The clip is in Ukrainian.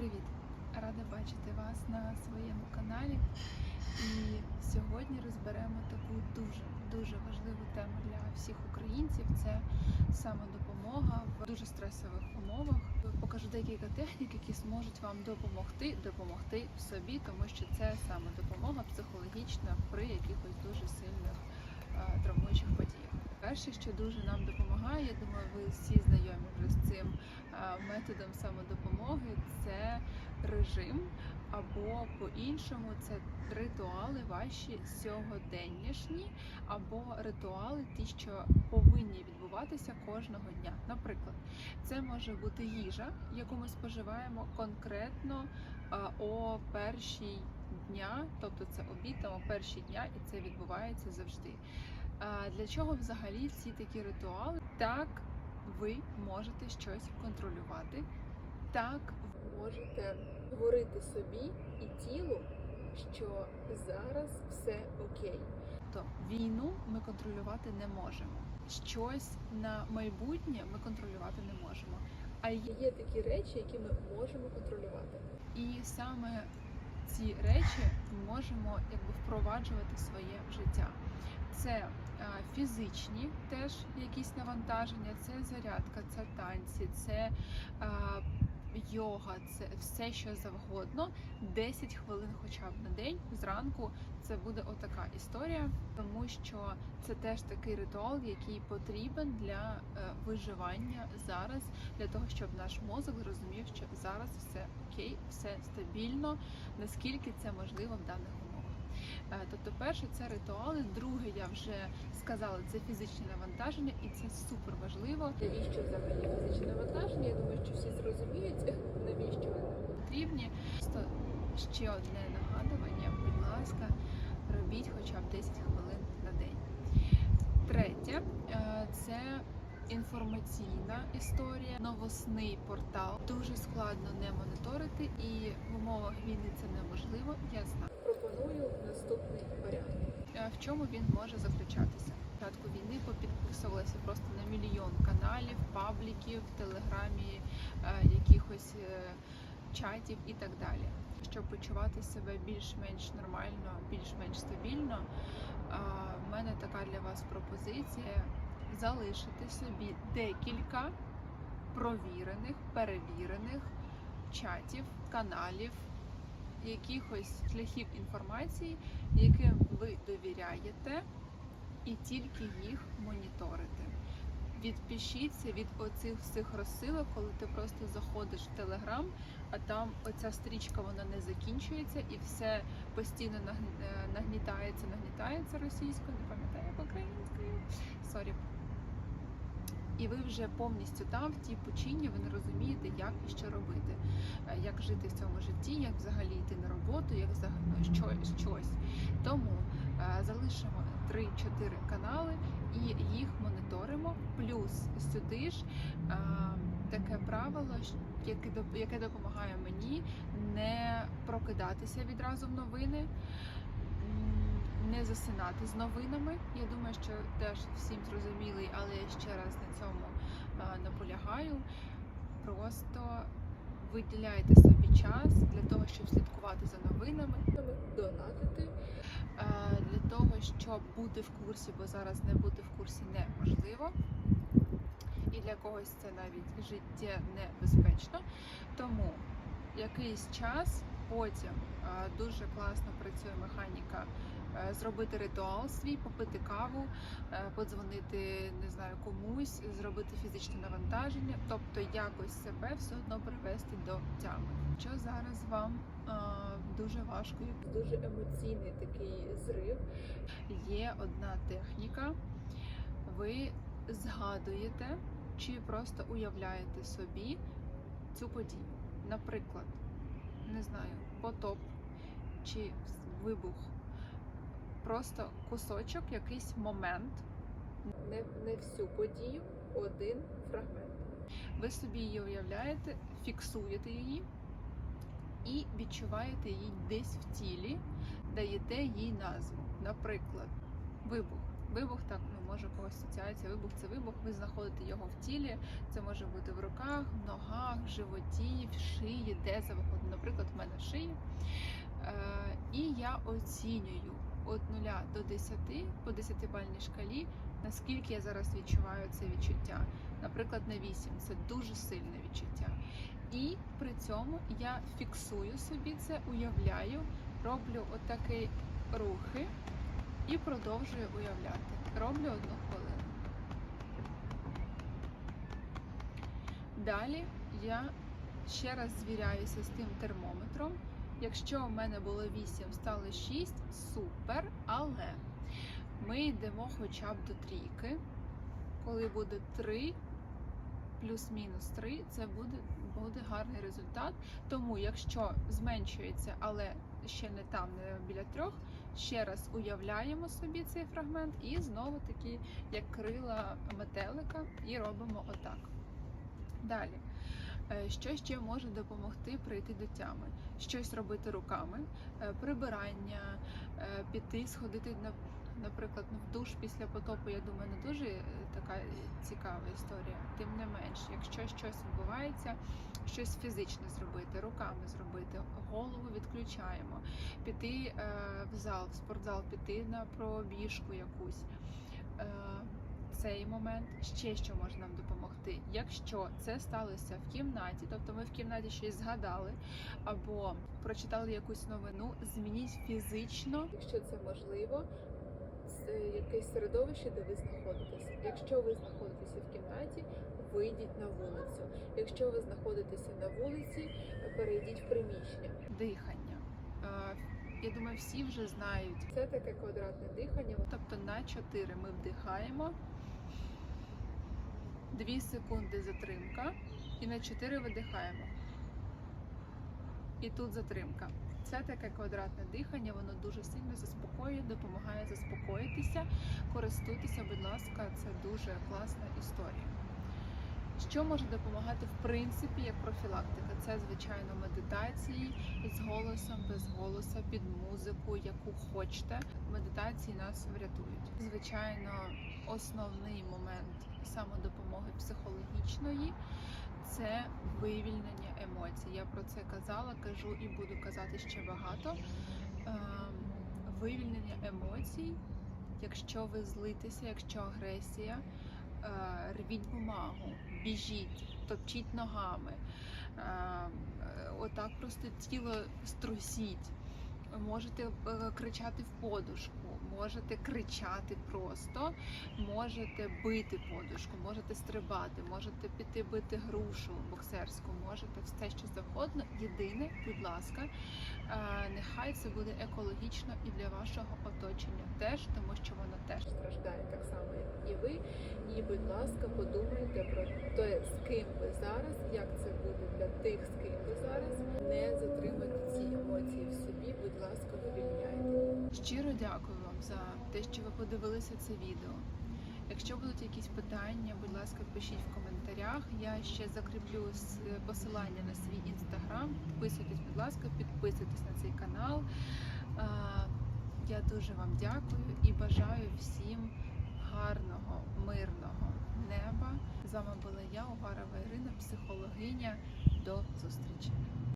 Привіт! Рада бачити вас на своєму каналі. І сьогодні розберемо таку дуже дуже важливу тему для всіх українців. Це самодопомога в дуже стресових умовах. Покажу декілька технік, які зможуть вам допомогти допомогти собі, тому що це самодопомога психологічна при якихось дуже сильних е, травмуючих подіях. Перше, що дуже нам допомагає, я думаю, ви всі знайомі вже з цим методом самодопомоги, це режим, або по-іншому це ритуали ваші сьогоденнішні, або ритуали, ті, що повинні відбуватися кожного дня. Наприклад, це може бути їжа, яку ми споживаємо конкретно о першій дня, тобто це обід там о першій дня, і це відбувається завжди. Для чого взагалі всі такі ритуали? Так ви можете щось контролювати, так ви можете говорити собі і тілу, що зараз все окей. То війну ми контролювати не можемо. Щось на майбутнє ми контролювати не можемо. А є такі речі, які ми можемо контролювати. І саме ці речі ми можемо якби впроваджувати в своє життя. Це фізичні теж якісь навантаження, це зарядка, це танці, це йога, це все що завгодно. 10 хвилин хоча б на день зранку це буде отака історія, тому що це теж такий ритуал, який потрібен для е, виживання зараз, для того, щоб наш мозок зрозумів, що зараз все окей, все стабільно, наскільки це можливо в даних умовах. Е, Тобто, перше це ритуали, друге, я вже сказала, це фізичні навантаження, і це супер важливо. Навіщо взагалі фізичні навантаження? Я думаю, що всі зрозуміють, навіщо вони потрібні. Просто ще одне нагадування, будь ласка, робіть хоча б 10 хвилин на день. Третє е, це інформаційна історія, новосний портал. Дуже складно не моніторити, і в умовах війни це неможливо. Я знаю. Пропоную наступний варіант. Е, В чому він може заключатися? Початку війни попідписувалися просто на мільйон каналів, пабліків, телеграмі, е, якихось е, чатів і так далі. Щоб почувати себе більш-менш нормально, більш-менш стабільно, в мене така для вас пропозиція залишити собі декілька провірених, перевірених чатів, каналів, якихось шляхів інформації, яким ви довіряєте, і тільки їх моніторите. Відпишіться від оцих всіх розсилок, коли ти просто заходиш в Телеграм, а там оця стрічка вона не закінчується і все постійно е, нагнітається, нагнітається російською, не пам'ятаю українською. Сорі. І ви вже повністю там, в тій пучині, ви не розумієте, як і що робити, е, як жити в цьому житті, як взагалі йти на роботу, як взагалі ну, що, щось. Тому е, залишимо 3-4 канали і їх моніторимо. Плюс сюди ж е, таке правило, яке допомагає мені не прокидатися відразу в новини. Не засинати з новинами. Я думаю, що теж всім зрозумілий, але я ще раз на цьому е, наполягаю. Просто виділяйте собі час для того, щоб слідкувати за новинами, донатити е, для того, щоб бути в курсі, бо зараз не бути в курсі неможливо. І для когось це навіть життя небезпечно. Тому якийсь час потім е, дуже класно працює механіка зробити ритуал свій, попити каву, е, подзвонити не знаю комусь, зробити фізичне навантаження, тобто якось себе все одно привести до тями. Що зараз вам е, дуже важко, дуже емоційний такий зрив. Є одна техніка. Ви згадуєте чи просто уявляєте собі цю подію. Наприклад, не знаю, потоп чи вибух. Просто кусочок, якийсь момент, не, не всю подію, один фрагмент. Ви собі її уявляєте, фіксуєте її і відчуваєте її десь в тілі, даєте їй назву. Наприклад, вибух. Вибух так ну може когось асоціація. Вибух це вибух. Ви знаходите його в тілі. Це може бути в руках, в ногах, в животі, в шиї, де завгодно. Наприклад, в мене в шиї. Е, і я оцінюю від 0 до 10 по 10-бальній шкалі, наскільки я зараз відчуваю це відчуття. Наприклад, на 8 це дуже сильне відчуття. І при цьому я фіксую собі це, уявляю, роблю отакі рухи і продовжую уявляти. Роблю одну хвилину. Далі я ще раз звіряюся з тим термометром. Якщо в мене було 8, стало 6, супер. Але ми йдемо хоча б до трійки. Коли буде 3, плюс-мінус 3, це буде, буде гарний результат. Тому, якщо зменшується, але ще не там, не біля трьох, ще раз уявляємо собі цей фрагмент і знову таки, як крила метелика, і робимо отак. Далі. Е, Що ще може допомогти прийти до тями? Щось робити руками, е, прибирання, е, піти, сходити на, наприклад, ну, в душ після потопу. Я думаю, не дуже така цікава історія. Тим не менш, якщо щось відбувається, щось фізичне зробити, руками зробити, голову відключаємо, піти в зал, в спортзал, піти на пробіжку якусь. Цей момент ще що може нам допомогти. Якщо це сталося в кімнаті, тобто ми в кімнаті щось згадали або прочитали якусь новину, змініть фізично, якщо це можливо, якесь середовище, де ви знаходитесь. Якщо ви знаходитеся в кімнаті, вийдіть на вулицю. Якщо ви знаходитеся на вулиці, перейдіть в приміщення. Дихання. Е, Я думаю, всі вже знають. Це таке квадратне дихання. Тобто на 4 ми вдихаємо, 2 секунди затримка, і на 4 видихаємо. І тут затримка. Це таке квадратне дихання, воно дуже сильно заспокоює, допомагає заспокоїтися. Користуйтеся, будь ласка, це дуже класна історія. Що може допомагати в принципі як профілактика? Це звичайно медитації з голосом, без голоса, під музику, яку хочете. Медитації нас врятують. Звичайно, основний момент самодопомоги психологічної це вивільнення емоцій. Я про це казала, кажу і буду казати ще багато. Ем, Вивільнення емоцій, якщо ви злитеся, якщо агресія, рвіть бумагу, біжіть, топчіть ногами, е, е, отак просто тіло струсіть. Можете е, кричати в подушку, можете кричати просто, можете бити подушку, можете стрибати, можете піти бити грушу боксерську, можете все що завгодно. Єдине, будь ласка, е, нехай це буде екологічно і для вашого оточення теж, тому що воно теж страждає так само, як і ви. І, будь ласка, подумайте про те, з ким ви зараз, як це буде для тих, з ким ви зараз. Не затримуйте ці емоції в собі, будь ласка, вивільняйте. Щиро дякую за те, що ви подивилися це відео. Якщо будуть якісь питання, будь ласка, пишіть в коментарях. Я ще закріплю посилання на свій інстаграм. Підписуйтесь, будь ласка, підписуйтесь на цей канал. Я дуже вам дякую і бажаю всім гарного, мирного неба. З вами була я, Угарова Ірина, психологиня. До зустрічі!